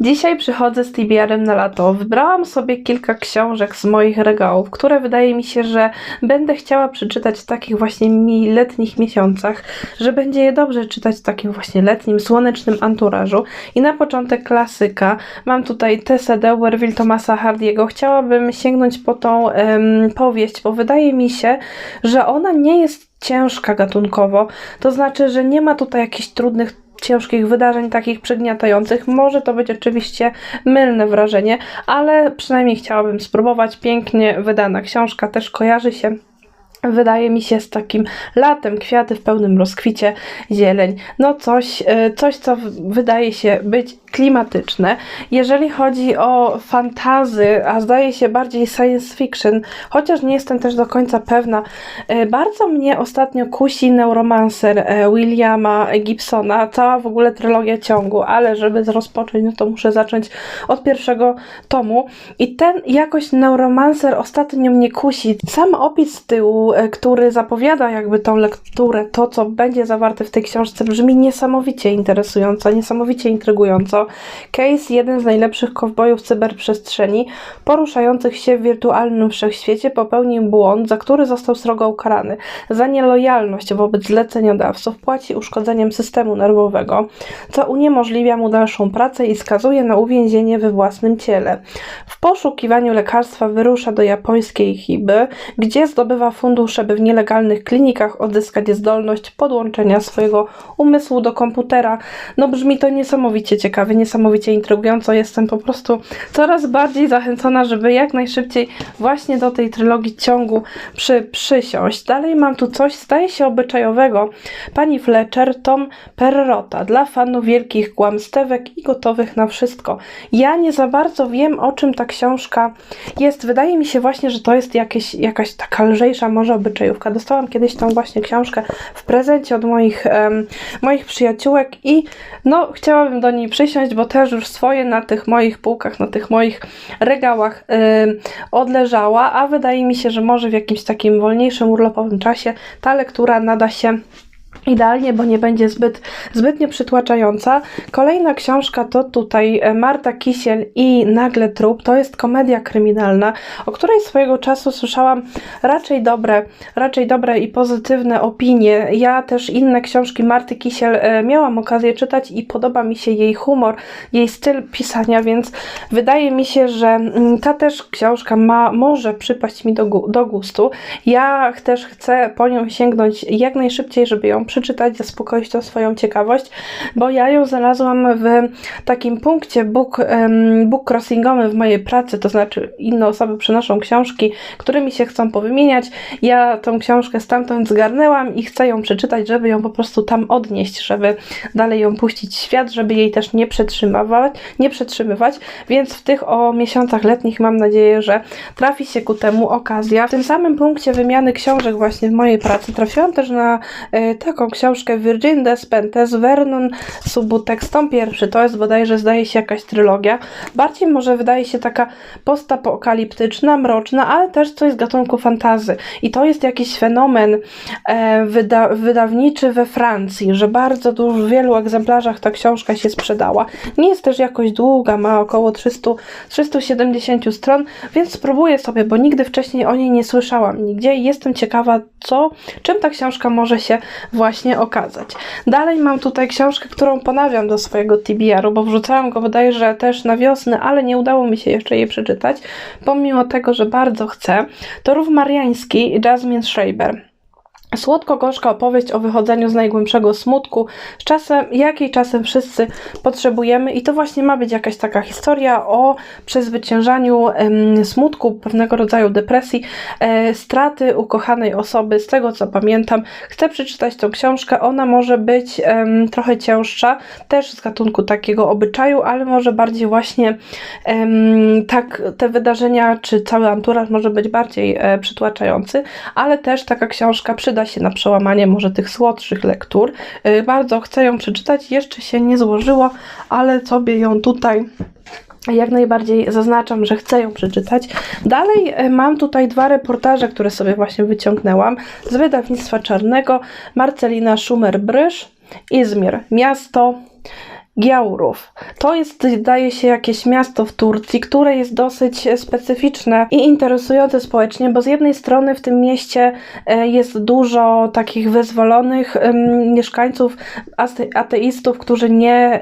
Dzisiaj przychodzę z TBR-em na lato. Wybrałam sobie kilka książek z moich regałów, które wydaje mi się, że będę chciała przeczytać w takich właśnie mi letnich miesiącach, że będzie je dobrze czytać w takim właśnie letnim, słonecznym anturażu. I na początek klasyka. Mam tutaj Tessę D'Auberville Thomasa Hardiego. Chciałabym sięgnąć po tą powieść, bo wydaje mi się, że ona nie jest ciężka gatunkowo. To znaczy, że nie ma tutaj jakichś trudnych ciężkich wydarzeń, takich przygniatających. Może to być oczywiście mylne wrażenie, ale przynajmniej chciałabym spróbować. Pięknie wydana książka też kojarzy się. Wydaje mi się z takim latem, kwiaty w pełnym rozkwicie, zieleń. No coś, e, coś co wydaje się być klimatyczne. Jeżeli chodzi o fantazy, a zdaje się bardziej science fiction, chociaż nie jestem też do końca pewna, e, bardzo mnie ostatnio kusi Neuromancer e, Williama Gibsona, cała w ogóle trylogia ciągu, ale żeby rozpocząć, no to muszę zacząć od pierwszego tomu. I ten jakoś Neuromancer ostatnio mnie kusi. Sam opis z tyłu, e, który zapowiada jakby tą lekturę, to co będzie zawarte w tej książce, brzmi niesamowicie interesująco, niesamowicie intrygująco. Case, jeden z najlepszych kowbojów cyberprzestrzeni, poruszających się w wirtualnym wszechświecie, popełnił błąd, za który został srogo ukarany. Za nielojalność wobec zleceniodawców płaci uszkodzeniem systemu nerwowego, co uniemożliwia mu dalszą pracę i skazuje na uwięzienie we własnym ciele. W poszukiwaniu lekarstwa wyrusza do japońskiej Hiby, gdzie zdobywa fundusze, by w nielegalnych klinikach odzyskać zdolność podłączenia swojego umysłu do komputera. No brzmi to niesamowicie ciekawie, niesamowicie intrygująco. Jestem po prostu coraz bardziej zachęcona, żeby jak najszybciej właśnie do tej trylogii ciągu przy, przysiąść. Dalej mam tu coś, zdaje się obyczajowego. Pani Fletcher, Tom Perrota, dla fanów wielkich kłamstewek i gotowych na wszystko. Ja nie za bardzo wiem, o czym ta książka jest. Wydaje mi się właśnie, że to jest jakieś, jakaś taka lżejsza może obyczajówka. Dostałam kiedyś tą właśnie książkę w prezencie od moich, em, moich przyjaciółek i no chciałabym do niej przysiąść, bo też już swoje na tych moich półkach, na tych moich regałach em, odleżała, a wydaje mi się, że może w jakimś takim wolniejszym, urlopowym czasie ta lektura nada się Idealnie, bo nie będzie zbyt, zbytnio przytłaczająca. Kolejna książka to tutaj e, Marta Kisiel i Nagle Trup. To jest komedia kryminalna, o której swojego czasu słyszałam raczej dobre, raczej dobre i pozytywne opinie. Ja też inne książki Marty Kisiel e, miałam okazję czytać i podoba mi się jej humor, jej styl pisania, więc wydaje mi się, że mm, ta też książka ma, może przypaść mi do, do gustu. Ja też chcę po nią sięgnąć jak najszybciej, żeby ją przeczytać, zaspokoić tą swoją ciekawość, bo ja ją znalazłam w takim punkcie book, book crossingowym w mojej pracy, to znaczy inne osoby przynoszą książki, którymi się chcą powymieniać. Ja tą książkę stamtąd zgarnęłam i chcę ją przeczytać, żeby ją po prostu tam odnieść, żeby dalej ją puścić w świat, żeby jej też nie przetrzymywać, nie przetrzymywać, więc w tych o miesiącach letnich mam nadzieję, że trafi się ku temu okazja. W tym samym punkcie wymiany książek właśnie w mojej pracy trafiłam też na e, taką książkę Virgin Despentes, Vernon Subutex, tom pierwszy, to jest bodajże zdaje się jakaś trylogia, bardziej może wydaje się taka postapokaliptyczna, mroczna, ale też coś z gatunku fantazy. I to jest jakiś fenomen e, wyda wydawniczy we Francji, że bardzo dużo, w wielu egzemplarzach ta książka się sprzedała. Nie jest też jakoś długa, ma około 300, 370 stron, więc spróbuję sobie, bo nigdy wcześniej o niej nie słyszałam nigdzie i jestem ciekawa, co, czym ta książka może się właśnie okazać. Dalej mam tutaj książkę, którą ponawiam do swojego TBR-u, bo wrzucałam go bodajże też na wiosnę, ale nie udało mi się jeszcze jej przeczytać, pomimo tego, że bardzo chcę. To Rów Mariański i Jasmine Schreiber. Słodko-gorzka opowieść o wychodzeniu z najgłębszego smutku, z czasem, jakiej czasem wszyscy potrzebujemy, i to właśnie ma być jakaś taka historia o przezwyciężaniu em, smutku, pewnego rodzaju depresji, e, straty ukochanej osoby. Z tego co pamiętam, chcę przeczytać tą książkę. Ona może być em, trochę cięższa, też z gatunku takiego obyczaju, ale może bardziej właśnie em, tak te wydarzenia, czy cały anturaż może być bardziej e, przytłaczający, ale też taka książka przyda się na przełamanie może tych słodszych lektur. Y, Bardzo chcę ją przeczytać, jeszcze się nie złożyło, ale sobie ją tutaj jak najbardziej zaznaczam, że chcę ją przeczytać. Dalej e, mam tutaj dwa reportaże, które sobie właśnie wyciągnęłam z wydawnictwa czarnego Marcelina Schumer-Brysz, Izmir, miasto Giaurów. To jest, zdaje się, jakieś miasto w Turcji, które jest dosyć specyficzne i interesujące społecznie, bo z jednej strony w tym mieście e, jest dużo takich wyzwolonych mieszkańców, ate- ateistów, którzy nie,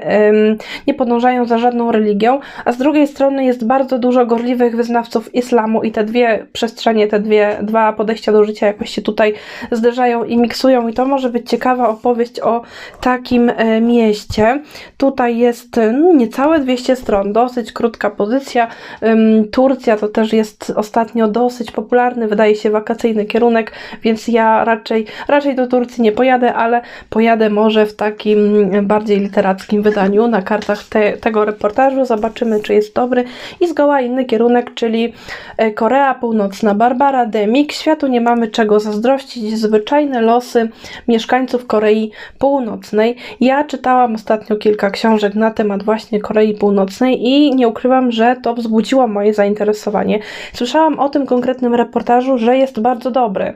nie podążają za żadną religią, a z drugiej strony jest bardzo dużo gorliwych wyznawców islamu i te dwie przestrzenie, te dwie, dwa podejścia do życia jakoś się tutaj zderzają i miksują i to może być ciekawa opowieść o takim e, mieście. Tutaj jest e, no, niecałe 200 stron, dosyć krótka pozycja. Turcja to też jest ostatnio dosyć popularny, wydaje się, wakacyjny kierunek, więc ja raczej, raczej do Turcji nie pojadę, ale pojadę może w takim bardziej literackim wydaniu na kartach te, tego reportażu. Zobaczymy, czy jest dobry. I zgoła inny kierunek, czyli e, Korea Północna. Barbara Demik. Światu nie mamy czego zazdrościć. Zwyczajne losy mieszkańców Korei Północnej. Ja czytałam ostatnio kilka książek na temat właśnie Korei Północnej i nie ukrywam, że to wzbudziło moje zainteresowanie. Słyszałam o tym konkretnym reportażu, że jest bardzo dobry.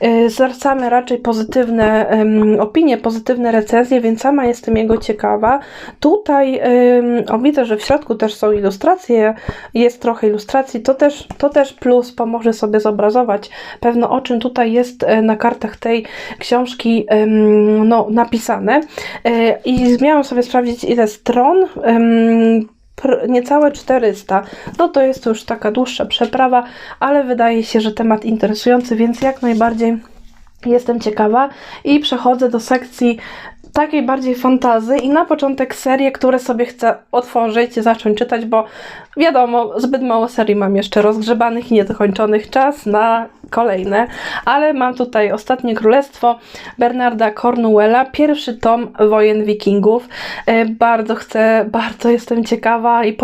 Yy, Zwracamy raczej pozytywne em, opinie, pozytywne recenzje, więc sama jestem jego ciekawa. Tutaj ym, o, widzę, że w środku też są ilustracje, jest trochę ilustracji, to też, to też plus pomoże sobie zobrazować pewno o czym tutaj jest e, na kartach tej książki em, no, napisane. E, I miałam sobie sprawdzić ile stron. Niecałe 400. No to jest już taka dłuższa przeprawa, ale wydaje się, że temat interesujący, więc jak najbardziej jestem ciekawa i przechodzę do sekcji takiej bardziej fantazy i na początek serie, które sobie chcę otworzyć, zacząć czytać, bo wiadomo, zbyt mało serii mam jeszcze rozgrzebanych i niedokończonych. Czas na kolejne, ale mam tutaj Ostatnie Królestwo Bernarda Cornwella, pierwszy tom Wojen Wikingów. E, Bardzo chcę, bardzo jestem ciekawa i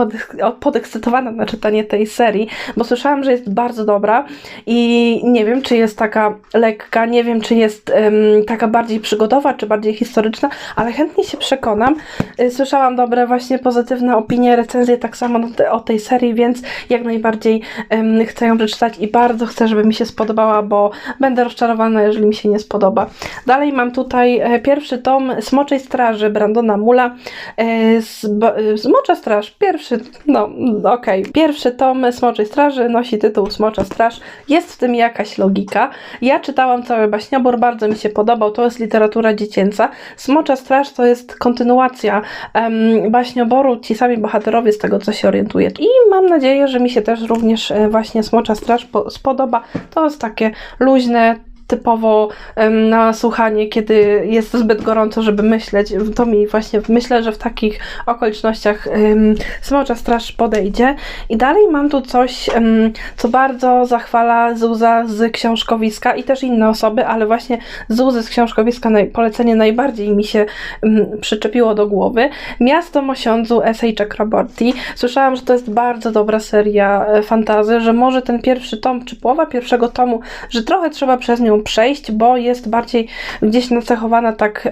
podekscytowana na czytanie tej serii, bo słyszałam, że jest bardzo dobra i nie wiem, czy jest taka lekka, nie wiem, czy jest em, taka bardziej przygodowa, czy bardziej historyczna, ale chętnie się przekonam. Y, Słyszałam dobre, właśnie pozytywne opinie, recenzje tak samo o tej serii, więc jak najbardziej em, chcę ją przeczytać i bardzo chcę, żeby mi się spodobała, bo będę rozczarowana, jeżeli mi się nie spodoba. Dalej mam tutaj e, pierwszy tom Smoczej Straży Brandona Mula. E, e, Smocza Straż, pierwszy, no okej, pierwszy tom Smoczej Straży nosi tytuł Smocza Straż. Jest w tym jakaś logika. Ja czytałam cały baśniobór, bardzo mi się podobał, to jest literatura dziecięca. Smocza Straż to jest kontynuacja em, baśnioboru, ci sami bohaterowie z tego, co się orientuję. I mam nadzieję, że mi się też również właśnie Smocza Straż po, spodoba. To jest takie luźne, typowo na słuchanie, kiedy jest zbyt gorąco, żeby myśleć. To mi właśnie myślę, że w takich okolicznościach em, Smocza Straż podejdzie. I dalej mam tu coś, em, co bardzo zachwala Zuza z książkowiska i też inne osoby, ale właśnie Zuzy z książkowiska naj, polecenie najbardziej mi się em, przyczepiło do głowy. Miasto Mosiądzu S.A. Chakraborty. Słyszałam, że to jest bardzo dobra seria e, fantazy, że może ten pierwszy tom, czy połowa pierwszego tomu, że trochę trzeba przez nią przejść, bo jest bardziej gdzieś nacechowana tak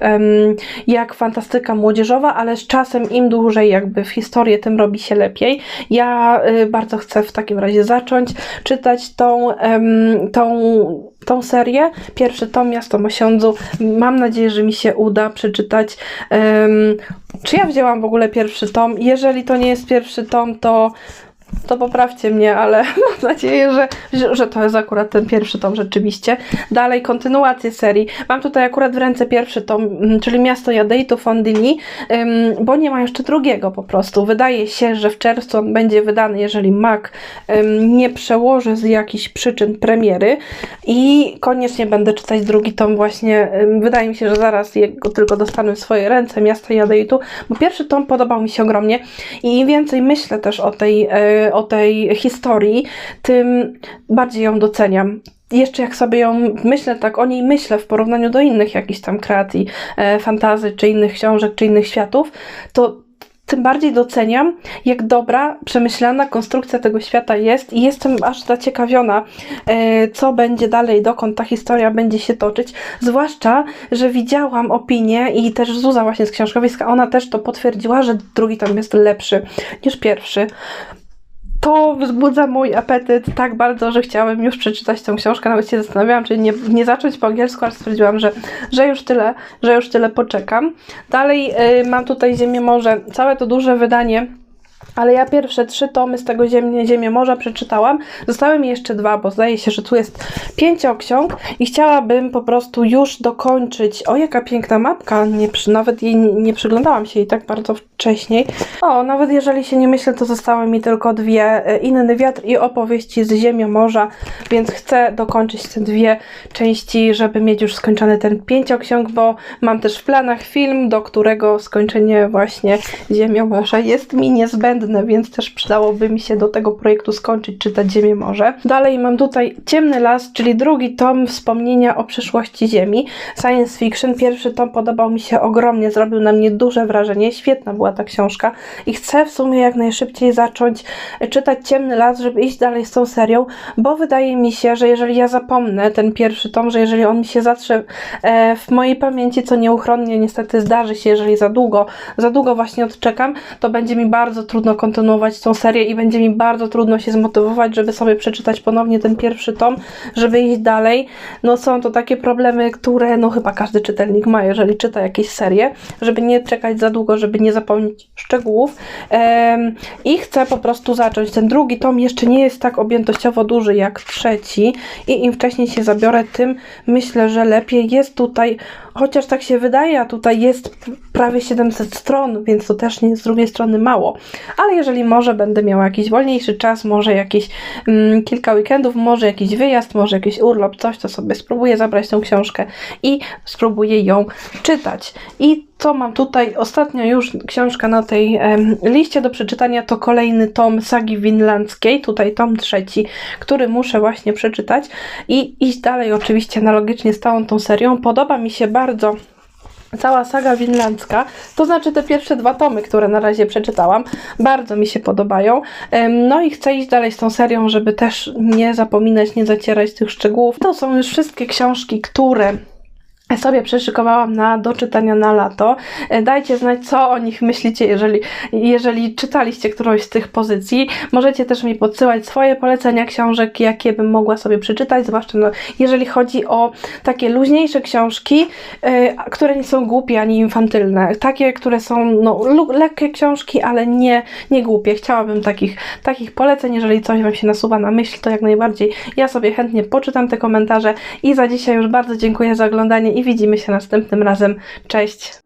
jak fantastyka młodzieżowa, ale z czasem im dłużej jakby w historię, tym robi się lepiej. Ja y, bardzo chcę w takim razie zacząć czytać tą, tą, tą serię. Pierwszy tom Miasto Mosiądzu. Mam nadzieję, że mi się uda przeczytać. Em, czy ja wzięłam w ogóle pierwszy tom? Jeżeli to nie jest pierwszy tom, to to poprawcie mnie, ale mam nadzieję, że, że, to jest akurat ten pierwszy tom rzeczywiście. Dalej kontynuację serii. Mam tutaj akurat w ręce pierwszy tom, mm, czyli Miasto Jadeitu Fondyni, bo nie ma jeszcze drugiego po prostu. Wydaje się, że w czerwcu on będzie wydany, jeżeli Mac nie przełoży z jakichś przyczyn premiery i koniecznie będę czytać drugi tom właśnie. Wydaje mi się, że zaraz tylko dostanę w swoje ręce, Miasto Jadeitu, bo pierwszy tom podobał mi się ogromnie i im więcej myślę też o tej, e, o tej historii, tym bardziej ją doceniam. Jeszcze jak sobie ją myślę, tak o niej myślę w porównaniu do innych jakichś tam kreacji, e, fantazy, czy innych książek, czy innych światów, to tym bardziej doceniam, jak dobra, przemyślana konstrukcja tego świata jest i jestem aż zaciekawiona, e, co będzie dalej, dokąd ta historia będzie się toczyć. Zwłaszcza, że widziałam opinię i też Zuza właśnie z książkowiska, ona też to potwierdziła, że drugi tom jest lepszy niż pierwszy. To wzbudza mój apetyt tak bardzo, że chciałabym już przeczytać tę książkę. Nawet się zastanawiałam, czy nie, nie zacząć po angielsku, ale stwierdziłam, że, że już tyle, że już tyle poczekam. Dalej y, mam tutaj Ziemię Morze, całe to duże wydanie. Ale ja pierwsze trzy tomy z tego Ziemię, Ziemię Morza przeczytałam. Zostały mi jeszcze dwa, bo zdaje się, że tu jest pięcioksiąg i chciałabym po prostu już dokończyć. O, jaka piękna mapka. Nie, nawet jej nie, przyglądałam się jej tak bardzo wcześniej. O, nawet jeżeli się nie myślę, to zostały mi tylko dwie. e, Inny wiatr i opowieści z Ziemią Morza, więc chcę dokończyć te dwie części, żeby mieć już skończony ten pięcioksiąg, bo mam też w planach film, do którego skończenie właśnie Ziemia Morza jest mi niezbędne, więc też przydałoby mi się do tego projektu skończyć czytać Ziemię Morze. Dalej mam tutaj Ciemny Las, czyli drugi tom wspomnienia o przyszłości Ziemi. Science fiction. Pierwszy tom podobał mi się ogromnie, zrobił na mnie duże wrażenie. Świetna była ta książka i chcę w sumie jak najszybciej zacząć e, czytać Ciemny Las, żeby iść dalej z tą serią, bo wydaje mi się, że jeżeli ja zapomnę ten pierwszy tom, że jeżeli on mi się zatrze e, w mojej pamięci, co nieuchronnie niestety zdarzy się, jeżeli za długo, za długo właśnie odczekam, to będzie mi bardzo trudno kontynuować tą serię i będzie mi bardzo trudno się zmotywować, żeby sobie przeczytać ponownie ten pierwszy tom, żeby iść dalej. No są to takie problemy, które no chyba każdy czytelnik ma, jeżeli czyta jakieś serie, żeby nie czekać za długo, żeby nie zapomnieć szczegółów. I chcę po prostu zacząć. Ten drugi tom jeszcze nie jest tak objętościowo duży jak trzeci i im wcześniej się zabiorę, tym myślę, że lepiej jest tutaj, chociaż tak się wydaje, a tutaj jest prawie 700 stron, więc to też nie z drugiej strony mało. Ale jeżeli może będę miała jakiś wolniejszy czas, może jakieś mm, kilka weekendów, może jakiś wyjazd, może jakiś urlop, coś, to sobie spróbuję zabrać tą książkę i spróbuję ją czytać. I co mam tutaj? Ostatnio już książka na tej em, liście do przeczytania to kolejny tom sagi winlandzkiej, tutaj tom trzeci, który muszę właśnie przeczytać i iść dalej oczywiście analogicznie z całą tą serią. Podoba mi się bardzo cała saga winlandzka, to znaczy te pierwsze dwa tomy, które na razie przeczytałam, bardzo mi się podobają. No i chcę iść dalej z tą serią, żeby też nie zapominać, nie zacierać tych szczegółów. To są już wszystkie książki, które sobie przeszykowałam na do czytania na lato. E, Dajcie znać, co o nich myślicie, jeżeli, jeżeli czytaliście którąś z tych pozycji. Możecie też mi podsyłać swoje polecenia książek, jakie bym mogła sobie przeczytać, zwłaszcza no, jeżeli chodzi o takie luźniejsze książki, e, które nie są głupie ani infantylne. Takie, które są no, lekkie książki, ale nie, nie głupie. Chciałabym takich, takich poleceń. Jeżeli coś Wam się nasuwa na myśl, to jak najbardziej ja sobie chętnie poczytam te komentarze. I za dzisiaj już bardzo dziękuję za oglądanie i widzimy się następnym razem. Cześć!